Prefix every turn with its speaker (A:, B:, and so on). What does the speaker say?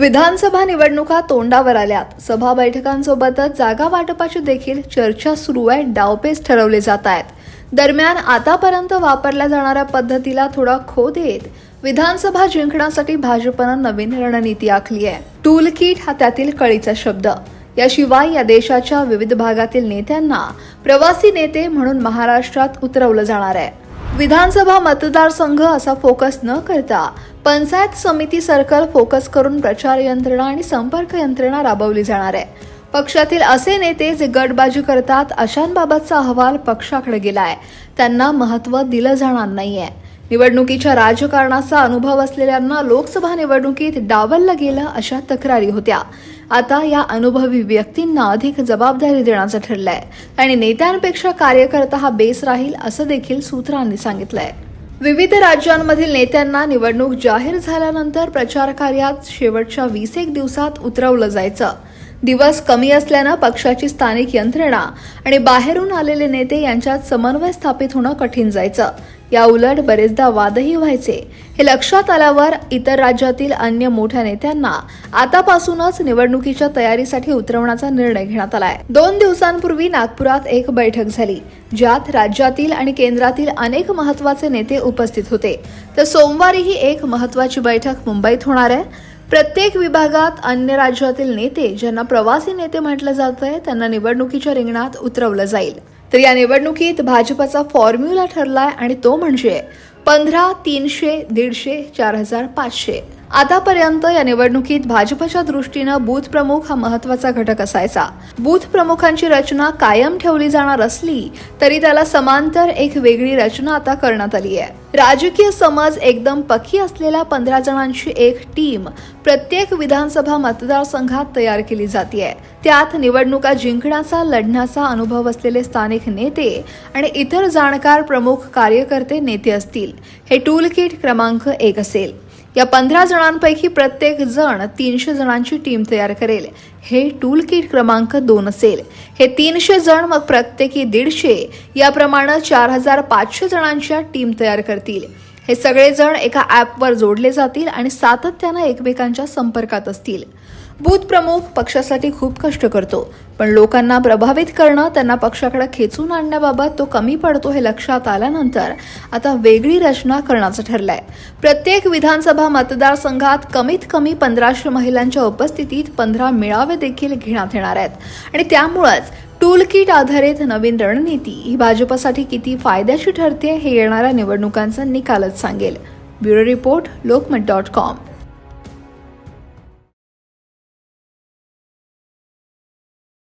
A: विधानसभा निवडणुका तोंडावर आल्यात. सभा बैठकांसोबतच जागा वाटपाची देखील चर्चा सुरू आहे डावपेच ठरवले जात आहेत. दरम्यान आतापर्यंत वापरल्या जाणाऱ्या पद्धतीला थोडा खो देत विधानसभा जिंकण्यासाठी भाजपनं नवीन रणनीती आखली आहे. टूल किट हा त्यातील कळीचा शब्द. याशिवाय या देशाच्या विविध भागातील नेत्यांना प्रवासी नेते म्हणून महाराष्ट्रात उतरवलं जाणार आहे. विधानसभा मतदारसंघ असा फोकस न करता पंचायत समिती सर्कल फोकस करून प्रचार यंत्रणा आणि संपर्क यंत्रणा राबवली जाणार आहे. पक्षातील असे नेते जे गटबाजी करतात अशांबाबतचा अहवाल पक्षाकडे गेला आहे त्यांना महत्त्व दिलं जाणार नाहीये. निवडणुकीच्या राजकारणाचा अनुभव असलेल्यांना लोकसभा निवडणुकीत डावललं गेलं अशा तक्रारी होत्या. आता या अनुभवी व्यक्तींना अधिक जबाबदारी देण्याचं ठरलंय आणि नेत्यांपेक्षा कार्यकर्ता हा बेस राहील असं देखील सूत्रांनी सांगितलंय. विविध राज्यांमधील नेत्यांना निवडणूक जाहीर झाल्यानंतर प्रचार कार्यात शेवटच्या वीस एक दिवसात उतरवलं जायचं. दिवस कमी असल्यानं पक्षाची स्थानिक यंत्रणा आणि बाहेरून आलेले नेते यांच्यात समन्वय स्थापित होणं कठीण जायचं. या उलट बरेचदा वादही व्हायचे. हे लक्षात आल्यावर इतर राज्यातील अन्य मोठ्या नेत्यांना आतापासूनच निवडणुकीच्या तयारीसाठी उतरवण्याचा निर्णय घेण्यात आलाय. दोन दिवसांपूर्वी नागपुरात एक बैठक झाली ज्यात राज्यातील आणि केंद्रातील अनेक महत्त्वाचे नेते उपस्थित होते. तर सोमवारीही एक महत्वाची बैठक मुंबईत होणार आहे. प्रत्येक विभागात अन्य राज्यातील नेते ज्यांना प्रवासी नेते म्हटलं जात आहे त्यांना निवडणुकीच्या रिंगणात उतरवलं जाईल. तर या निवडणुकीत भाजपचा फॉर्म्युला ठरलाय आणि तो म्हणजे पंधरा तीनशे दीडशे चार हजार पाचशे. आतापर्यंत या निवडणुकीत भाजपच्या दृष्टीनं बूथ प्रमुख हा महत्त्वाचा घटक असायचा. बूथ प्रमुखांची रचना कायम ठेवली जाणार असली तरी त्याला समांतर एक वेगळी रचना आता करण्यात आली आहे. राजकीय समज एकदम पक्की असलेल्या पंधरा जणांची एक टीम प्रत्येक विधानसभा मतदारसंघात तयार केली जाते त्यात निवडणुका जिंकण्याचा लढण्याचा अनुभव असलेले स्थानिक नेते आणि इतर जाणकार प्रमुख कार्यकर्ते नेते असतील. हे टूल किट क्रमांक एक असेल. या पंधरा जणांपैकी प्रत्येक जण तीनशे जणांची टीम तयार करेल. हे टूल किट क्रमांक दोन असेल. हे तीनशे जण मग प्रत्येकी दीडशे याप्रमाणे चार हजार पाचशे जणांच्या टीम तयार करतील. हे सगळेजण एका ॲपवर जोडले जातील आणि सातत्यानं एकमेकांच्या संपर्कात असतील. बूथ प्रमुख पक्षासाठी खूप कष्ट करतो पण लोकांना प्रभावित करणं त्यांना पक्षाकडे खेचून आणण्याबाबत तो कमी पडतो हे लक्षात आल्यानंतर आता वेगळी रचना करण्याचं ठरलंय. प्रत्येक विधानसभा मतदारसंघात कमीत कमी पंधराशे महिलांच्या उपस्थितीत पंधरा मेळावे देखील घेण्यात येणार आहेत. आणि त्यामुळंच टूल किट आधारित नवीन रणनीती ही भाजपसाठी किती फायद्याची ठरते हे येणाऱ्या निवडणुकांचा निकालच सांगेल. Bureau report Lokmat dot com.